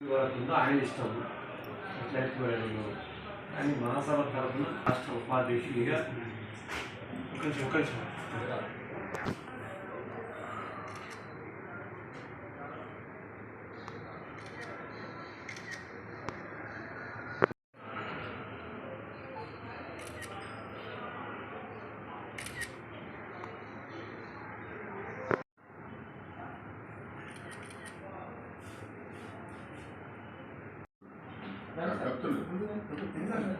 ఉందో ఆయన ఇష్టం ఎట్లయితే నేను కానీ మహాసభ తరఫున రాష్ట్ర ఉపాధ్యక్షుడిగా కొంచెం కొంచెం చెప్తున్నాను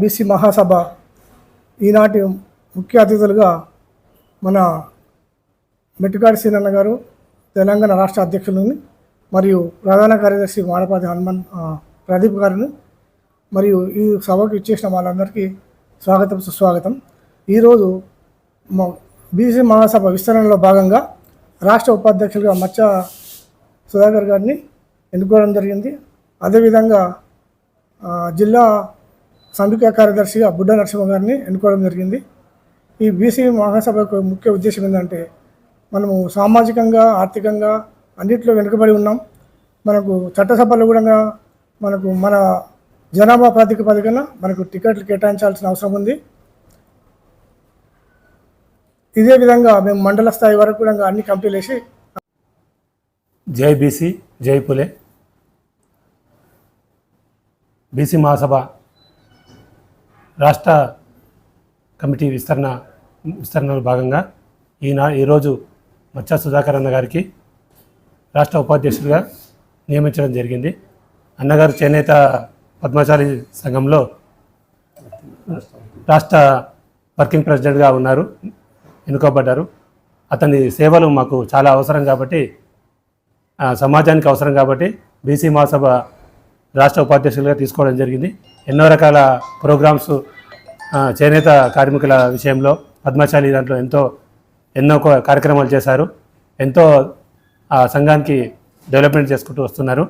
బీసీ మహాసభ ఈనాటి ముఖ్య అతిథులుగా మన మెట్టుకాడి సీనన్న గారు తెలంగాణ రాష్ట్ర అధ్యక్షులని మరియు ప్రధాన కార్యదర్శి మాడపాటి హనుమన్ ప్రదీప్ గారిని మరియు ఈ సభకు ఇచ్చేసిన వాళ్ళందరికీ స్వాగతం సుస్వాగతం. ఈరోజు బీసీ మహాసభ విస్తరణలో భాగంగా రాష్ట్ర ఉపాధ్యక్షులుగా మచ్చ సుధాకర్ గారిని ఎన్నుకోవడం జరిగింది. అదేవిధంగా జిల్లా సాంఘిక కార్యదర్శిగా బుడ్డ నరసింహ గారిని ఎన్నుకోవడం జరిగింది. ఈ బీసీ మహాసభ యొక్క ముఖ్య ఉద్దేశం ఏంటంటే మనము సామాజికంగా ఆర్థికంగా అన్నింటిలో వెనుకబడి ఉన్నాం. మనకు చట్టసభలో కూడా మనకు మన జనాభా ప్రాతిపదికన మనకు టికెట్లు కేటాయించాల్సిన అవసరం ఉంది. ఇదే విధంగా మేము మండల స్థాయి వరకు కూడా అన్ని కమిటీలు వేసి జై బీసీ జై పులే. బీసీ మహాసభ రాష్ట్ర కమిటీ విస్తరణ విస్తరణలో భాగంగా ఈనా ఈరోజు మచ్చా సుధాకర్ అన్న గారికి రాష్ట్ర ఉపాధ్యక్షుడిగా నియమించడం జరిగింది. అన్నగారు చేనేత పద్మశాలి సంఘంలో రాష్ట్ర వర్కింగ్ ప్రెసిడెంట్గా ఉన్నారు ఎన్నుకోబడ్డారు. అతని సేవలు మాకు చాలా అవసరం కాబట్టి సమాజానికి అవసరం కాబట్టి బీసీ మహాసభ రాష్ట్ర ఉపాధ్యక్షులుగా తీసుకోవడం జరిగింది. ఎన్నో రకాల ప్రోగ్రామ్స్ చేనేత కార్మికుల విషయంలో పద్మశాలి దాంట్లో ఎంతో ఎన్నో కార్యక్రమాలు చేశారు. ఎంతో ఆ సంఘానికి డెవలప్మెంట్ చేసుకుంటూ వస్తున్నారు.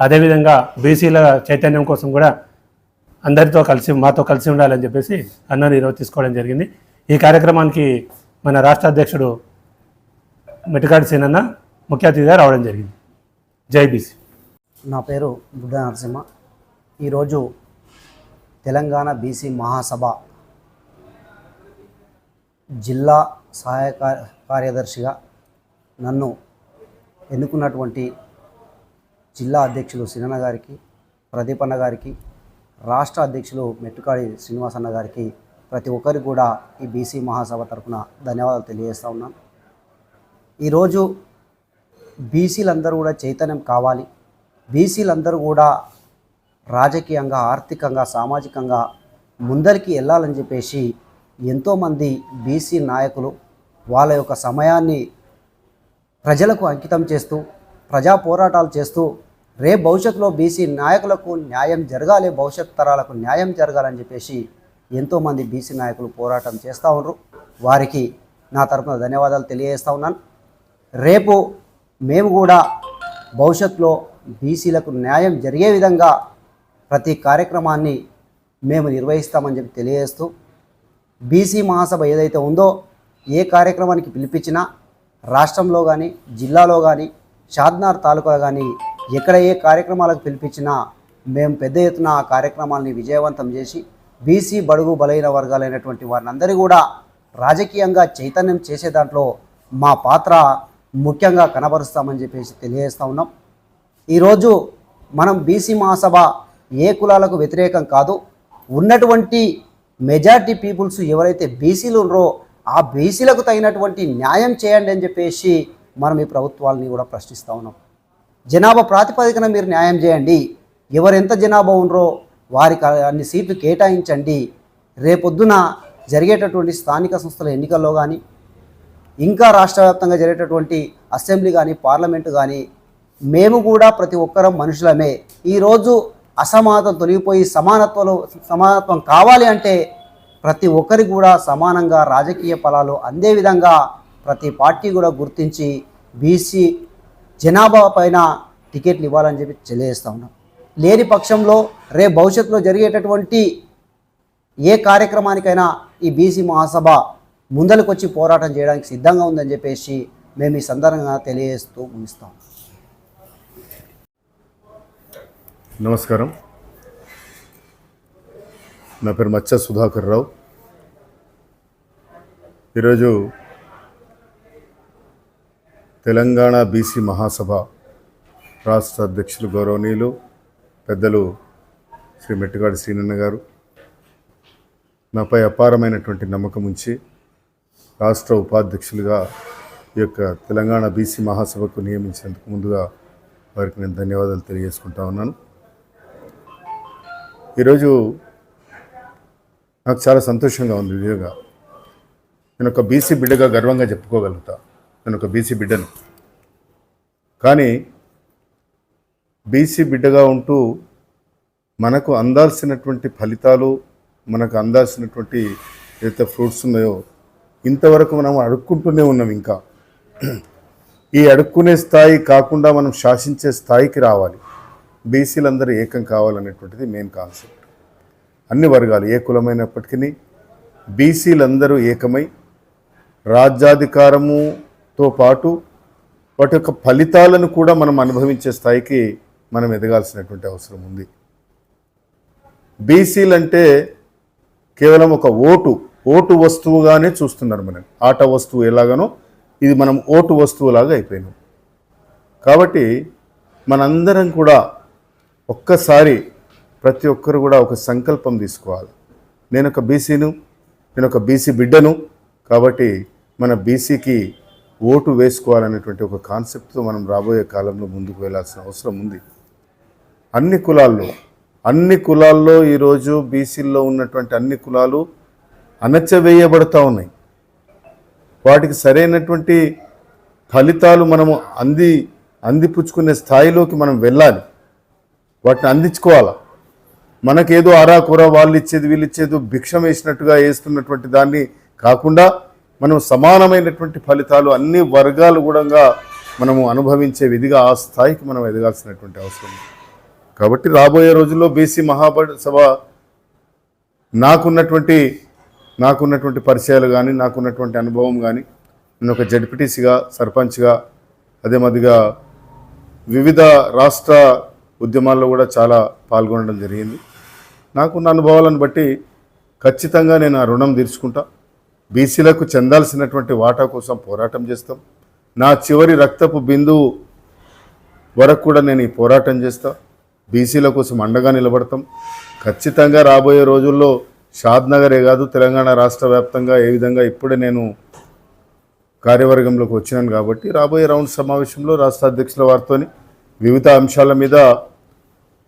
అదేవిధంగా బీసీల చైతన్యం కోసం కూడా అందరితో కలిసి మాతో కలిసి ఉండాలని చెప్పేసి అన్నో ఈరోజు తీసుకోవడం జరిగింది. ఈ కార్యక్రమానికి మన రాష్ట్ర అధ్యక్షుడు మెట్టుకాడి సీనన్న ముఖ్య అతిథిగా రావడం జరిగింది. జై బీసీ. నా పేరు బుడ్డ నరసింహ. ఈరోజు తెలంగాణ బీసీ మహాసభ జిల్లా సహాయ కార్యదర్శిగా నన్ను ఎన్నుకున్నటువంటి జిల్లా అధ్యక్షులు సినన్న గారికి ప్రదీపన్న గారికి రాష్ట్ర అధ్యక్షులు మెట్టుకాడి శ్రీనివాసన్న గారికి ప్రతి ఒక్కరికి కూడా ఈ బీసీ మహాసభ తరఫున ధన్యవాదాలు తెలియజేస్తా ఉన్నాను. ఈరోజు బీసీలందరూ కూడా చైతన్యం కావాలి. బీసీలందరూ కూడా రాజకీయంగా ఆర్థికంగా సామాజికంగా ముందరికి వెళ్ళాలని చెప్పేసి ఎంతోమంది బీసీ నాయకులు వాళ్ళ యొక్క సమయాన్ని ప్రజలకు అంకితం చేస్తూ ప్రజా పోరాటాలు చేస్తూ రేపు భవిష్యత్తులో బీసీ నాయకులకు న్యాయం జరగాలి భవిష్యత్ తరాలకు న్యాయం జరగాలని చెప్పేసి ఎంతోమంది బీసీ నాయకులు పోరాటం చేస్తూ ఉన్నారు వారికి నా తరపున ధన్యవాదాలు తెలియజేస్తా ఉన్నాను. రేపు మేము కూడా భవిష్యత్తులో బీసీలకు న్యాయం జరిగే విధంగా ప్రతి కార్యక్రమాన్ని మేము నిర్వహిస్తామని చెప్పి తెలియజేస్తూ బీసీ మహాసభ ఏదైతే ఉందో ఏ కార్యక్రమానికి పిలిపించినా రాష్ట్రంలో కానీ జిల్లాలో కానీ షాద్నార్ తాలూకాలో కానీ ఎక్కడ ఏ కార్యక్రమాలకు పిలిపించినా మేము పెద్ద ఎత్తున ఆ కార్యక్రమాలని విజయవంతం చేసి బీసీ బడుగు బలైన వర్గాలైనటువంటి వారిని కూడా రాజకీయంగా చైతన్యం చేసే దాంట్లో మా పాత్ర ముఖ్యంగా కనబరుస్తామని చెప్పేసి తెలియజేస్తూ ఉన్నాం. ఈరోజు మనం బీసీ మహాసభ ఏ కులాలకు వ్యతిరేకం కాదు ఉన్నటువంటి మెజార్టీ పీపుల్స్ ఎవరైతే బీసీలు ఉన్నారో ఆ బీసీలకు తగినటువంటి న్యాయం చేయండి అని చెప్పేసి మనం ఈ ప్రభుత్వాలని కూడా ప్రశ్నిస్తూ ఉన్నాం. జనాభా ప్రాతిపదికన మీరు న్యాయం చేయండి. ఎవరెంత జనాభా ఉన్నారో వారికి అన్ని సీట్లు కేటాయించండి. రేపొద్దున జరిగేటటువంటి స్థానిక సంస్థల ఎన్నికల్లో కానీ ఇంకా రాష్ట్ర వ్యాప్తంగా జరిగేటటువంటి అసెంబ్లీ కానీ పార్లమెంటు కానీ మేము కూడా ప్రతి ఒక్కరం మనుషులమే. ఈరోజు అసమానతం తొలగిపోయి సమానత్వంలో సమానత్వం కావాలి అంటే ప్రతి ఒక్కరికి కూడా సమానంగా రాజకీయ ఫలాలు అందే విధంగా ప్రతి పార్టీ కూడా గుర్తించి బీసీ జనాభా పైన టికెట్లు ఇవ్వాలని చెప్పి తెలియజేస్తా ఉన్నాం. లేని పక్షంలో రేపు భవిష్యత్తులో జరిగేటటువంటి ఏ కార్యక్రమానికైనా ఈ బీసీ మహాసభ ముందలకొచ్చి పోరాటం చేయడానికి సిద్ధంగా ఉందని చెప్పేసి మేము ఈ సందర్భంగా తెలియజేస్తూ ముగిస్తాం. నమస్కారం. నా పేరు మచ్చ సుధాకర్ రావు. ఈరోజు తెలంగాణ బీసీ మహాసభ రాష్ట్ర అధ్యక్షులు గౌరవనీయులు పెద్దలు శ్రీ మెట్టుగాడి శ్రీనన్న గారు. నాపై అపారమైనటువంటి నమ్మకం ఉంచి రాష్ట్ర ఉపాధ్యక్షులుగా ఈ యొక్క తెలంగాణ బీసీ మహాసభకు నియమించినందుకు ముందుగా వారికి నేను ధన్యవాదాలు తెలియజేసుకుంటా ఉన్నాను. ఈరోజు నాకు చాలా సంతోషంగా ఉంది నిజంగా నేను ఒక బీసీ బిడ్డగా గర్వంగా చెప్పుకోగలుగుతా. నేను ఒక బీసీ బిడ్డను. కానీ బీసీ బిడ్డగా ఉంటూ మనకు అందాల్సినటువంటి ఫలితాలు మనకు అందాల్సినటువంటి ఏదైతే ఫ్రూట్స్ ఉన్నాయో ఇంతవరకు మనం అడుక్కుంటూనే ఉన్నాం ఇంకా. ఈ అడుక్కునే స్థాయి కాకుండా మనం శాసించే స్థాయికి రావాలి. బీసీలందరూ ఏకం కావాలనేటువంటిది మెయిన్ కాన్సెప్ట్ అన్ని వర్గాలు ఏ కులమైనప్పటికీ బీసీలందరూ ఏకమై రాజ్యాధికారముతో పాటు వాటి యొక్క ఫలితాలను కూడా మనం అనుభవించే స్థాయికి మనం ఎదగాల్సినటువంటి అవసరం ఉంది. బీసీలంటే కేవలం ఒక ఓటు ఓటు వస్తువుగానే చూస్తున్నారు మనం. ఆట వస్తువు ఎలాగనో ఇది మనం ఓటు వస్తువులాగా అయిపోయినాం. కాబట్టి మనందరం కూడా ఒక్కసారి ప్రతి ఒక్కరు కూడా ఒక సంకల్పం తీసుకోవాలి. నేను ఒక బీసీను నేను ఒక బీసీ బిడ్డను కాబట్టి మన బీసీకి ఓటు వేసుకోవాలనేటువంటి ఒక కాన్సెప్ట్తో మనం రాబోయే కాలంలో ముందుకు వెళ్ళాల్సిన అవసరం ఉంది. అన్ని కులాల్లో అన్ని కులాల్లో ఈరోజు బీసీల్లో ఉన్నటువంటి అన్ని కులాలు అణచవేయబడతా ఉన్నాయి. వాటికి సరైనటువంటి ఫలితాలు మనము అంది అందిపుచ్చుకునే స్థాయిలోకి మనం వెళ్ళాలి. వాటిని అందించుకోవాలా? మనకేదో అరాకుర వాళ్ళు ఇచ్చేది వీళ్ళు ఇచ్చేది భిక్షం వేసినట్టుగా వేస్తున్నటువంటి దాన్ని కాకుండా మనం సమానమైనటువంటి ఫలితాలు అన్ని వర్గాలు కూడా మనము అనుభవించే విధిగా ఆ స్థాయికి మనం ఎదగాల్సినటువంటి అవసరం కాబట్టి రాబోయే రోజుల్లో బీసీ మహాబడ్ సభ నాకున్నటువంటి నాకున్నటువంటి పరిచయాలు కానీ నాకున్నటువంటి అనుభవం కానీ నేను ఒక జడ్పీటీసీగా సర్పంచ్గా అదే మాదిరిగా వివిధ రాష్ట్ర ఉద్యమాల్లో కూడా చాలా పాల్గొనడం జరిగింది. నాకున్న అనుభవాలను బట్టి ఖచ్చితంగా నేను ఆ రుణం తీర్చుకుంటా. బీసీలకు చెందాల్సినటువంటి వాటా కోసం పోరాటం చేస్తాం. నా చివరి రక్తపు బిందువు వరకు కూడా నేను ఈ పోరాటం చేస్తా. బీసీల కోసం అండగా నిలబడతాం. ఖచ్చితంగా రాబోయే రోజుల్లో షాద్ నగరే కాదు తెలంగాణ రాష్ట్ర వ్యాప్తంగా ఏ విధంగా ఇప్పుడే నేను కార్యవర్గంలోకి వచ్చినాను కాబట్టి రాబోయే రౌండ్ సమావేశంలో రాష్ట్ర అధ్యక్షుల వారితోని వివిధ అంశాల మీద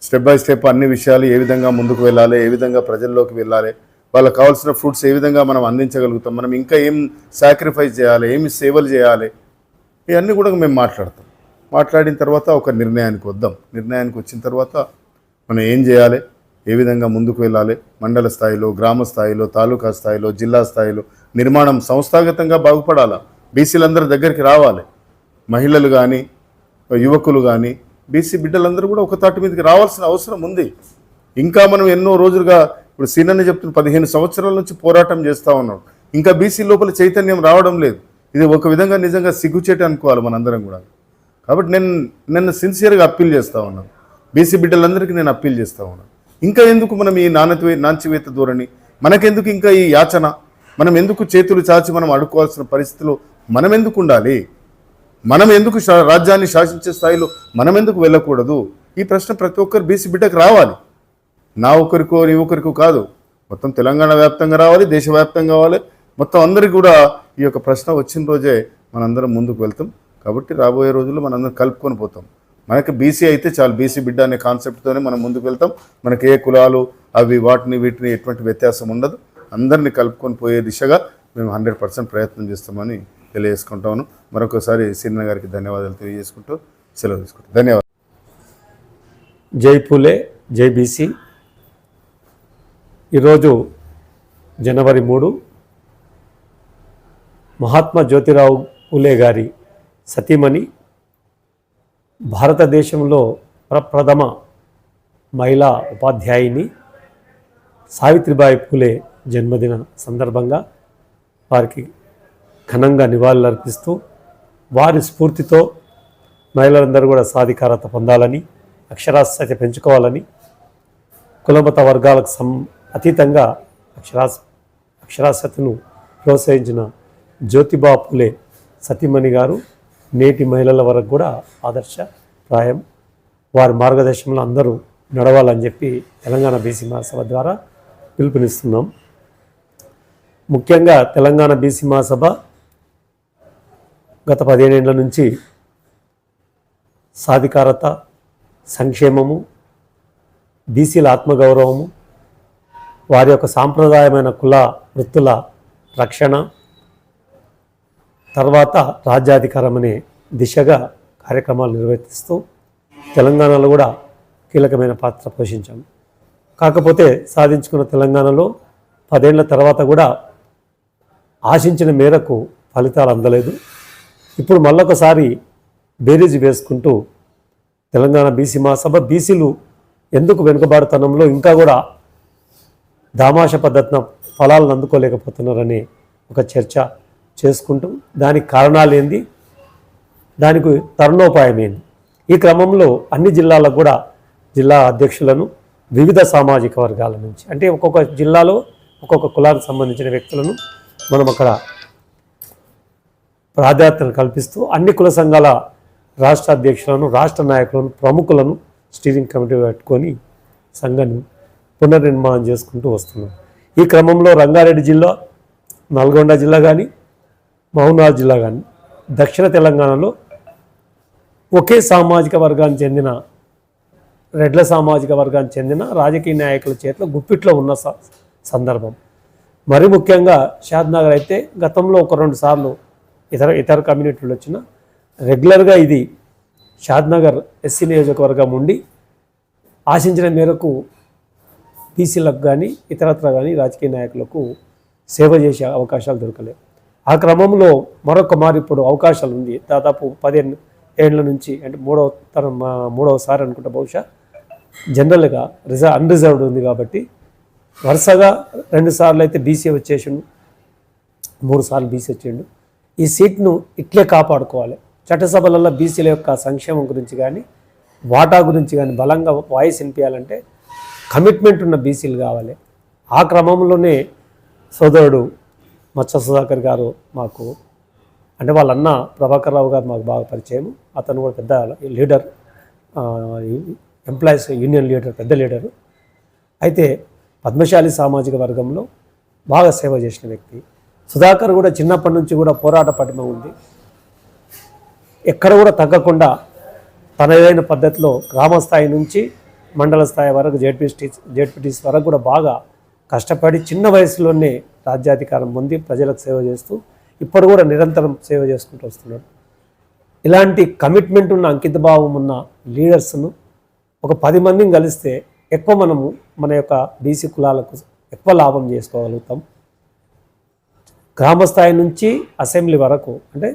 స్టెప్ బై స్టెప్ అన్ని విషయాలు ఏ విధంగా ముందుకు వెళ్ళాలి ఏ విధంగా ప్రజల్లోకి వెళ్ళాలి వాళ్ళకి కావాల్సిన ఫ్రూట్స్ ఏ విధంగా మనం అందించగలుగుతాం మనం ఇంకా ఏం సాక్రిఫైస్ చేయాలి ఏమి సేవలు చేయాలి ఇవన్నీ కూడా మేము మాట్లాడతాం. మాట్లాడిన తర్వాత ఒక నిర్ణయానికి వద్దాం. నిర్ణయానికి వచ్చిన తర్వాత మనం ఏం చేయాలి ఏ విధంగా ముందుకు వెళ్ళాలి మండల స్థాయిలో గ్రామ స్థాయిలో తాలూకా స్థాయిలో జిల్లా స్థాయిలో నిర్మాణం సంస్థాగతంగా బాగుపడాలా? బీసీలందరి దగ్గరికి రావాలి. మహిళలు కానీ యువకులు కానీ బీసీ బిడ్డలందరూ కూడా ఒక తాటి మీదకి రావాల్సిన అవసరం ఉంది. ఇంకా మనం ఎన్నో రోజులుగా ఇప్పుడు సీనన్న చెప్తున్న పదిహేను సంవత్సరాల నుంచి పోరాటం చేస్తూ ఉన్నాం. ఇంకా బీసీ లోపల చైతన్యం రావడం లేదు. ఇది ఒక విధంగా నిజంగా సిగ్గుచేట అనుకోవాలి మనందరం కూడా. కాబట్టి నేను నిన్న సిన్సియర్గా అప్పీల్ చేస్తూ ఉన్నాను. బీసీ బిడ్డలందరికీ నేను అప్పీల్ చేస్తూ ఉన్నాను. ఇంకా ఎందుకు మనం ఈ నాణ్యత నాంచివేత ధోరణి? మనకెందుకు ఇంకా ఈ యాచన? మనం ఎందుకు చేతులు చాచి మనం అడుక్కోవాల్సిన పరిస్థితిలో మనం ఎందుకు ఉండాలి? మనం ఎందుకు శా- రాజ్యాన్ని శాసించే స్థాయిలో మనం ఎందుకు వెళ్ళకూడదు? ఈ ప్రశ్న ప్రతి ఒక్కరు బీసీ బిడ్డకు రావాలి. నా ఒకరికో నీ ఒకరికో కాదు. మొత్తం తెలంగాణ వ్యాప్తంగా రావాలి దేశవ్యాప్తంగా కావాలి. మొత్తం అందరికీ కూడా ఈ యొక్క ప్రశ్న వచ్చిన రోజే మనందరం ముందుకు వెళ్తాం. కాబట్టి రాబోయే రోజుల్లో మనందరం కలుపుకొని పోతాం. మనకి బీసీ అయితే చాలు బీసీ బిడ్డ అనే కాన్సెప్ట్తోనే మనం ముందుకు వెళ్తాం. మనకి ఏ కులాలు అవి వాటిని వీటిని ఎటువంటి వ్యత్యాసం ఉండదు. అందరినీ కలుపుకొని పోయే దిశగా మేము హండ్రెడ్ పర్సెంట్ ప్రయత్నం చేస్తామని తెలియజేసుకుంటాను. మరొకసారి సిన్న గారికి ధన్యవాదాలు తెలియజేసుకుంటూ సెలవు తీసుకుంటాను. ధన్యవాదాలు. జై పూలే జై బీసీ. ఈరోజు జనవరి మూడు మహాత్మా జ్యోతిరావు పూలే గారి సతీమణి భారతదేశంలో ప్రప్రథమ మహిళా ఉపాధ్యాయుని సావిత్రిబాయి పూలే జన్మదిన సందర్భంగా వారికి ఘనంగా నివాళులర్పిస్తూ వారి స్ఫూర్తితో మహిళలందరూ కూడా సాధికారత పొందాలని అక్షరాస్యత పెంచుకోవాలని కులమత వర్గాలకు సం అతీతంగా అక్షరాస్ అక్షరాస్యతను ప్రోత్సహించిన జ్యోతిబా పులే సతీమణి గారు నేటి మహిళల వరకు కూడా ఆదర్శప్రాయం వారి మార్గదర్శనంలో అందరూ నడవాలని చెప్పి తెలంగాణ బీసీ మహాసభ ద్వారా పిలుపునిస్తున్నాం. ముఖ్యంగా తెలంగాణ బీసీ మహాసభ గత పదిహేనేళ్ళ నుంచి సాధికారత సంక్షేమము బీసీల ఆత్మగౌరవము వారి యొక్క సాంప్రదాయమైన కుల వృత్తుల రక్షణ తర్వాత రాజ్యాధికారం అనే దిశగా కార్యక్రమాలు నిర్వర్తిస్తూ తెలంగాణలో కూడా కీలకమైన పాత్ర పోషించాం. కాకపోతే సాధించుకున్న తెలంగాణలో పదేళ్ళ తర్వాత కూడా ఆశించిన మేరకు ఫలితాలు అందలేదు. ఇప్పుడు మళ్ళొకసారి బేరీజు వేసుకుంటూ తెలంగాణ బీసీ మహాసభ బీసీలు ఎందుకు వెనుకబాడుతనంలో ఇంకా కూడా దామాష పద్ధతిన ఫలాలను అందుకోలేకపోతున్నారనే ఒక చర్చ చేసుకుంటూ దానికి కారణాలు ఏంది దానికి తరుణోపాయం ఏంది ఈ క్రమంలో అన్ని జిల్లాలకు కూడా జిల్లా అధ్యక్షులను వివిధ సామాజిక వర్గాల నుంచి అంటే ఒక్కొక్క జిల్లాలో ఒక్కొక్క కులానికి సంబంధించిన వ్యక్తులను మనం అక్కడ ప్రాధాన్యతను కల్పిస్తూ అన్ని కుల సంఘాల రాష్ట్ర అధ్యక్షులను రాష్ట్ర నాయకులను ప్రముఖులను స్టీరింగ్ కమిటీ పెట్టుకొని సంఘాన్ని పునర్నిర్మాణం చేసుకుంటూ వస్తున్నాం. ఈ క్రమంలో రంగారెడ్డి జిల్లా నల్గొండ జిల్లా కానీ మహబూబ్నగర్ జిల్లా కానీ దక్షిణ తెలంగాణలో ఒకే సామాజిక వర్గానికి చెందిన రెడ్ల సామాజిక వర్గానికి చెందిన రాజకీయ నాయకుల చేతిలో గుప్పిట్లో ఉన్న స- సందర్భం. మరి ముఖ్యంగా షాద్నగర్ అయితే గతంలో ఒక రెండు సార్లు ఇతర ఇతర కమ్యూనిటీలు వచ్చిన రెగ్యులర్గా ఇది షాద్నగర్ ఎస్సీ నియోజకవర్గం ఉండి ఆశించిన మేరకు బీసీలకు కానీ ఇతరత్ర కానీ రాజకీయ నాయకులకు సేవ చేసే అవకాశాలు దొరకలేవు ఆ క్రమంలో మరొక మారు ఇప్పుడు అవకాశాలు ఉంది. దాదాపు పదిహేను ఏళ్ళ నుంచి అంటే మూడవ తరం మూడవసారి అనుకుంటా బహుశా జనరల్గా రిజర్వ్ అన్రిజర్వ్డ్ ఉంది కాబట్టి వరుసగా రెండు సార్లు అయితే బీసీ వచ్చేసిండు మూడు సార్లు బీసీ వచ్చిండు. ఈ సీట్ను ఇట్లే కాపాడుకోవాలి. చట్టసభలలో బీసీల యొక్క సంక్షేమం గురించి కానీ వాటా గురించి కానీ బలంగా వాయిస్ వినిపించాలంటే కమిట్మెంట్ ఉన్న బీసీలు కావాలి. ఆ క్రమంలోనే సోదరుడు మత్స్య సుధాకర్ గారు మాకు అంటే వాళ్ళ అన్న ప్రభాకర్ రావు గారు మాకు బాగా పరిచయం. అతను కూడా పెద్ద లీడర్ ఎంప్లాయీస్ యూనియన్ లీడర్ పెద్ద లీడరు. అయితే పద్మశాలి సామాజిక వర్గంలో బాగా సేవ చేసిన వ్యక్తి. సుధాకర్ కూడా చిన్నప్పటి నుంచి కూడా పోరాట పటిమ ఉంది. ఎక్కడ కూడా తగ్గకుండా తనదైన పద్ధతిలో గ్రామ స్థాయి నుంచి మండల స్థాయి వరకు జెడ్పీటీ జెడ్పీటీసీ వరకు కూడా బాగా కష్టపడి చిన్న వయసులోనే రాజ్యాధికారం పొంది ప్రజలకు సేవ చేస్తూ ఇప్పుడు కూడా నిరంతరం సేవ చేసుకుంటూ వస్తున్నాడు. ఇలాంటి కమిట్మెంట్ ఉన్న అంకితభావం ఉన్న లీడర్స్ను ఒక పది మందిని కలిస్తే ఎక్కువ మనము మన యొక్క బీసీ కులాలకు ఎక్కువ లాభం చేసుకోగలుగుతాం. గ్రామ స్థాయి నుంచి అసెంబ్లీ వరకు అంటే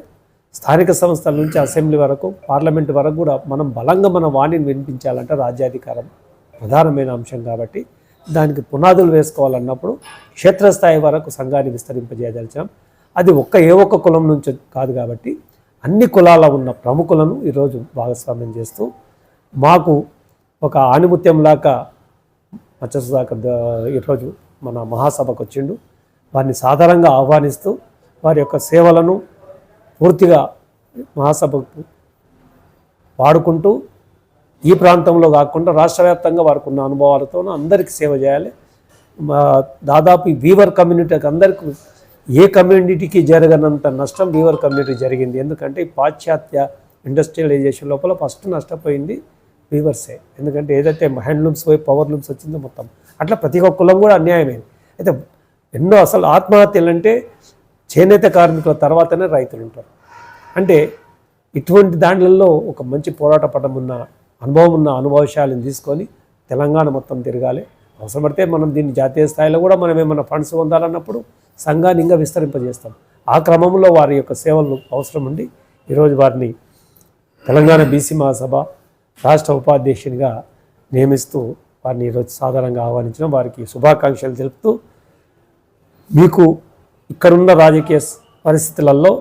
స్థానిక సంస్థల నుంచి అసెంబ్లీ వరకు పార్లమెంట్ వరకు కూడా మనం బలంగా మన వాణిని వినిపించాలంటే రాజ్యాధికారం ప్రధానమైన అంశం కాబట్టి. దానికి పునాదులు వేసుకోవాలన్నప్పుడు క్షేత్రస్థాయి వరకు సంఘాన్ని విస్తరింపజేయదలిచాం అది ఒక్క ఏ ఒక్క కులం నుంచి కాదు కాబట్టి అన్ని కులాల ఉన్న ప్రముఖులను ఈరోజు భాగస్వామ్యం చేస్తూ మాకు ఒక ఆణిముత్యంలాగా మత్స్య ఈరోజు మన మహాసభకు వచ్చిండు. వారిని సాధారణంగా ఆహ్వానిస్తూ వారి యొక్క సేవలను పూర్తిగా మహాసభకు వాడుకుంటూ ఈ ప్రాంతంలో కాకుండా రాష్ట్ర వ్యాప్తంగా వారికి ఉన్న అనుభవాలతో అందరికీ సేవ చేయాలి. దాదాపు ఈ వీవర్ కమ్యూనిటీకి అందరికీ ఏ కమ్యూనిటీకి జరగనంత నష్టం వీవర్ కమ్యూనిటీ జరిగింది. ఎందుకంటే పాశ్చాత్య ఇండస్ట్రియలైజేషన్ లోపల ఫస్ట్ నష్టపోయింది వీవర్సే ఎందుకంటే ఏదైతే హ్యాండ్లూమ్స్ పోయి పవర్ లూమ్స్ వచ్చిందో మొత్తం. అట్లా ప్రతి ఒక్క కులం కూడా అన్యాయమైంది. అయితే ఎన్నో అసలు ఆత్మహత్యలు అంటే చేనేత కార్మికుల తర్వాతనే రైతులు ఉంటారు. అంటే ఇటువంటి దాంట్లలో ఒక మంచి పోరాట పటం ఉన్న అనుభవం ఉన్న అనుభవశాలను తీసుకొని తెలంగాణ మొత్తం తిరగాలి. అవసరపడితే మనం దీన్ని జాతీయ స్థాయిలో కూడా మనం ఏమైనా ఫండ్స్ పొందాలన్నప్పుడు సంఘాన్ని ఇంకా విస్తరింపజేస్తాం. ఆ క్రమంలో వారి యొక్క సేవలు అవసరం ఉండి ఈరోజు వారిని తెలంగాణ బీసీ మహాసభ రాష్ట్ర ఉపాధ్యక్షునిగా నియమిస్తూ వారిని ఈరోజు సాధారణంగా ఆహ్వానించడం వారికి శుభాకాంక్షలు తెలుపుతూ మీకు ఇక్కడున్న రాజకీయ పరిస్థితులలో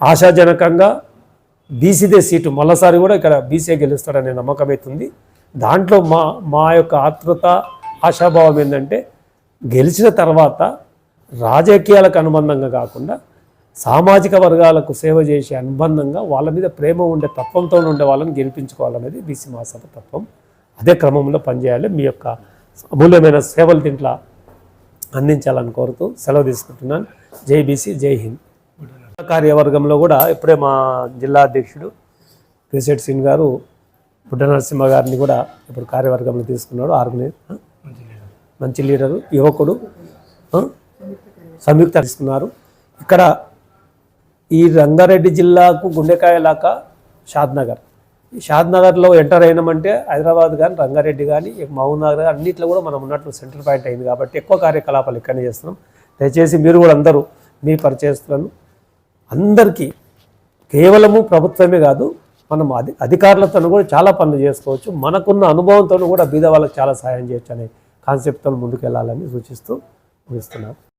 ఆశాజనకంగా బీసీదే సీటు మళ్ళసారి కూడా ఇక్కడ బీసీఏ గెలుస్తాడనే నమ్మకం అవుతుంది దాంట్లో మా మా యొక్క ఆతృత ఆశాభావం ఏంటంటే గెలిచిన తర్వాత రాజకీయాలకు అనుబంధంగా కాకుండా సామాజిక వర్గాలకు సేవ చేసే అనుబంధంగా వాళ్ళ మీద ప్రేమ ఉండే తత్వంతో ఉండే వాళ్ళని గెలిపించుకోవాలనేది బీసీ మహాసభ తత్వం. అదే క్రమంలో పనిచేయాలి. మీ యొక్క అమూల్యమైన సేవలు దీంట్లో అందించాలని కోరుతూ సెలవు తీసుకుంటున్నాను. జై బీసీ జై హింద్. కార్యవర్గంలో కూడా ఇప్పుడే మా జిల్లా అధ్యక్షుడు క్రిసెట్ సింగ్ గారు బుడ్డ నరసింహ గారిని కూడా ఇప్పుడు కార్యవర్గంలో తీసుకున్నాడు. ఆర్గనైజ్ మంచి లీడరు. యువకుడు సంయుక్త తీసుకున్నారు. ఇక్కడ ఈ రంగారెడ్డి జిల్లాకు గుండెకాయ లాక షాద్నగర్. షాద్నగర్లో ఎంటర్ అయినామంటే హైదరాబాద్ కానీ రంగారెడ్డి కానీ మహబూబ్నగర్ కానీ అన్నింటిలో కూడా మనం ఉన్నట్లు సెంటర్ పాయింట్ అయింది కాబట్టి ఎక్కువ కార్యకలాపాలు ఇక్కడనే చేస్తున్నాం. దయచేసి మీరు కూడా అందరూ మీ పరిచయస్తులను అందరికీ కేవలము ప్రభుత్వమే కాదు మనం అధి అధికారులతో కూడా చాలా పనులు చేసుకోవచ్చు. మనకున్న అనుభవంతో కూడా బీద వాళ్ళకి చాలా సహాయం చేయొచ్చు అనే కాన్సెప్ట్తో ముందుకు వెళ్ళాలని సూచిస్తూ ముగిస్తున్నాను